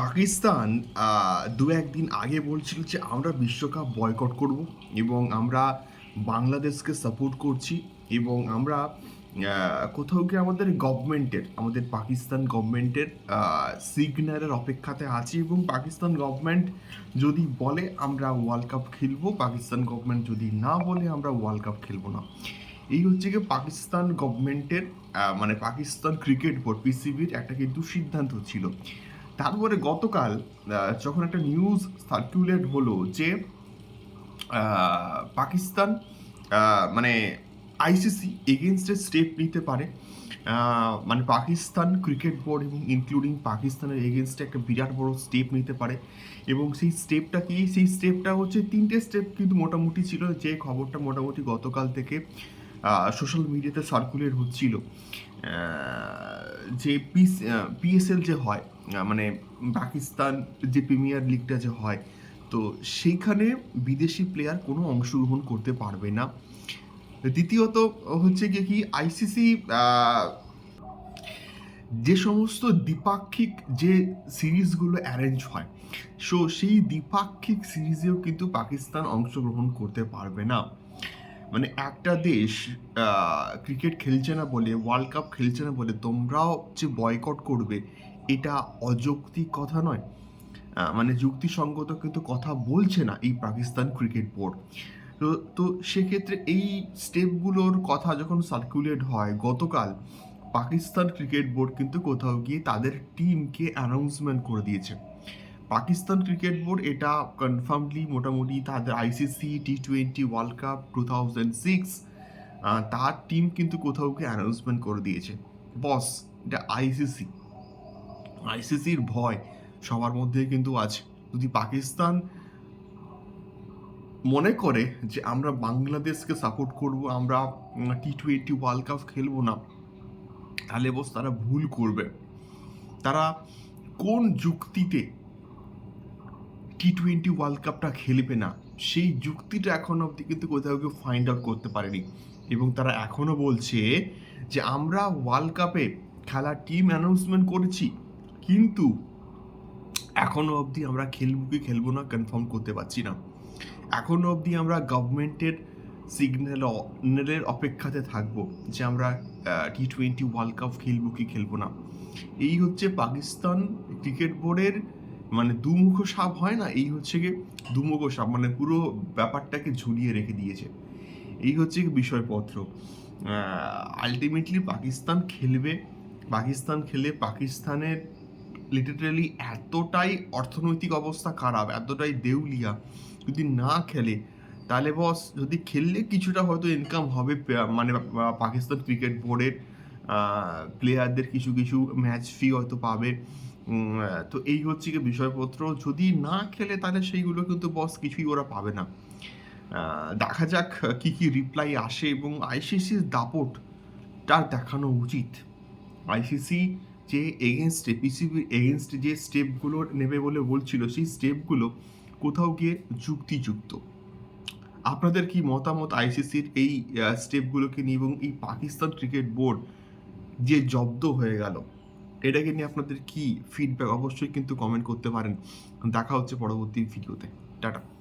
পাকিস্তান দু একদিন আগে বলছিল যে আমরা বিশ্বকাপ বয়কট করব এবং আমরা বাংলাদেশকে সাপোর্ট করছি এবং আমরা কোথাও গিয়ে আমাদের গভর্নমেন্টের আমাদের পাকিস্তান গভর্নমেন্টের সিগন্যালের অপেক্ষাতে আছি এবং পাকিস্তান গভর্নমেন্ট যদি বলে আমরা ওয়ার্ল্ড কাপ খেলব, পাকিস্তান গভর্নমেন্ট যদি না বলে আমরা ওয়ার্ল্ড কাপ খেলব না। এই হচ্ছে গিয়ে পাকিস্তান গভর্নমেন্টের মানে পাকিস্তান ক্রিকেট বোর্ড পিসিবির একটা কিন্তু সিদ্ধান্ত ছিল। তারপরে গতকাল যখন একটা নিউজ সার্কুলেট হলো যে পাকিস্তান মানে আইসিসি এগেনস্টে স্টেপ নিতে পারে মানে পাকিস্তান ক্রিকেট বোর্ড এবং ইনক্লুডিং পাকিস্তানের এগেনস্টে একটা বিরাট বড় স্টেপ নিতে পারে এবং সেই স্টেপটা কি? সেই স্টেপটা হচ্ছে তিনটে স্টেপ কিন্তু মোটামুটি ছিল। যে খবরটা মোটামুটি গতকাল থেকে সোশ্যাল মিডিয়াতে সার্কুলেট হচ্ছিল। যে পিস পিএসএল যে হয় মানে পাকিস্তান যে প্রিমিয়ার লিগটা যে হয়, তো সেইখানে বিদেশি প্লেয়ার কোনো অংশগ্রহণ করতে পারবে না। দ্বিতীয়ত হচ্ছে গিয়ে কি আইসিসি যে সমস্ত দ্বিপাক্ষিক যে সিরিজগুলো অ্যারেঞ্জ হয় সো সেই দ্বিপাক্ষিক সিরিজেও কিন্তু পাকিস্তান অংশগ্রহণ করতে পারবে না। মানে একটা দেশ ক্রিকেট খেলছে না বলে ওয়ার্ল্ড কাপ খেলছে না বলে তোমরাও যে বয়কট করবে, এটা অযৌক্তিক কথা নয়। মানে যুক্তিসঙ্গত কিন্তু কথা বলছে না এই পাকিস্তান ক্রিকেট বোর্ড তো তো সেক্ষেত্রে এই স্টেপগুলোর কথা যখন সার্কুলেট হয়, গতকাল পাকিস্তান ক্রিকেট বোর্ড কিন্তু কোথাও গিয়ে তাদের টিমকে অ্যানাউন্সমেন্ট করে দিয়েছে। পাকিস্তান ক্রিকেট বোর্ড এটা কনফার্মলি মোটামুটি তাদের ICC T twenty world cup two thousand six তার টিম কিন্তু কোথাও গিয়ে অ্যানাউন্সমেন্ট করে দিয়েছে। বস এটা আইসিসি আইসিসির ভয় সবার মধ্যে কিন্তু আছে। যদি পাকিস্তান মনে করে যে আমরা বাংলাদেশকে সাপোর্ট করব, আমরা টি টোয়েন্টি ওয়ার্ল্ড কাপ খেলব না, তাহলে বস তারা ভুল করবে। তারা কোন যুক্তিতে টি টোয়েন্টি ওয়ার্ল্ড কাপটা খেলবে না। সেই যুক্তিটা এখনও অবধি কিন্তু কোথাও কেউ ফাইন্ড আউট করতে পারেনি। এবং তারা এখনও বলছে যে, আমরা ওয়ার্ল্ড কাপে খেলার টিম অ্যানাউন্সমেন্ট করেছি, কিন্তু এখনও অবধি আমরা খেলব কি খেলব না কনফার্ম করতে পারছি না। এখনও অবধি আমরা গভর্নমেন্টের সিগন্যালের অপেক্ষাতে থাকব যে, আমরা টি টোয়েন্টি ওয়ার্ল্ড কাপ খেলব কি খেলব না। এই হচ্ছে পাকিস্তান ক্রিকেট বোর্ডের মানে দুমুখো সাপ হয় না? এই হচ্ছে গিয়ে দুমুখো সাপ মানে পুরো ব্যাপারটাকে ঝুলিয়ে রেখে দিয়েছে। এই হচ্ছে বিষয়পত্র। আলটিমেটলি পাকিস্তান খেলবে। পাকিস্তান খেলে পাকিস্তানের লিটারেলি এতটাই অর্থনৈতিক অবস্থা খারাপ, এতটাই দেউলিয়া, যদি না খেলে, তাহলে বস যদি খেললে কিছুটা হয়তো ইনকাম হবে মানে পাকিস্তান ক্রিকেট বোর্ডের প্লেয়ারদের কিছু কিছু ম্যাচ ফি হয়তো পাবে। তো এই হচ্ছে কি বিষয়পত্র। যদি না খেলে, তাহলে সেইগুলো কিন্তু বস কিছুই ওরা পাবে না। দেখা যাক কি কি রিপ্লাই আসে এবং আইসিসির দাপট তার দেখানো উচিত। আইসিসি যে এগেনস্টে পিসিবির এগেনস্টে যে স্টেপগুলো নেবে বলে বলছিল, সেই স্টেপগুলো কোথাও গিয়ে যুক্তিযুক্ত। আপনাদের কি মতামত আইসিসির এই স্টেপগুলোকে নিয়ে এবং এই পাকিস্তান ক্রিকেট বোর্ড যে জব্দ হয়ে গেল? এটাকে নিয়ে আপনাদের কি ফিডব্যাক অবশ্যই কিন্তু কমেন্ট করতে পারেন। দেখা হচ্ছে পরবর্তী ভিডিওতে টাটা।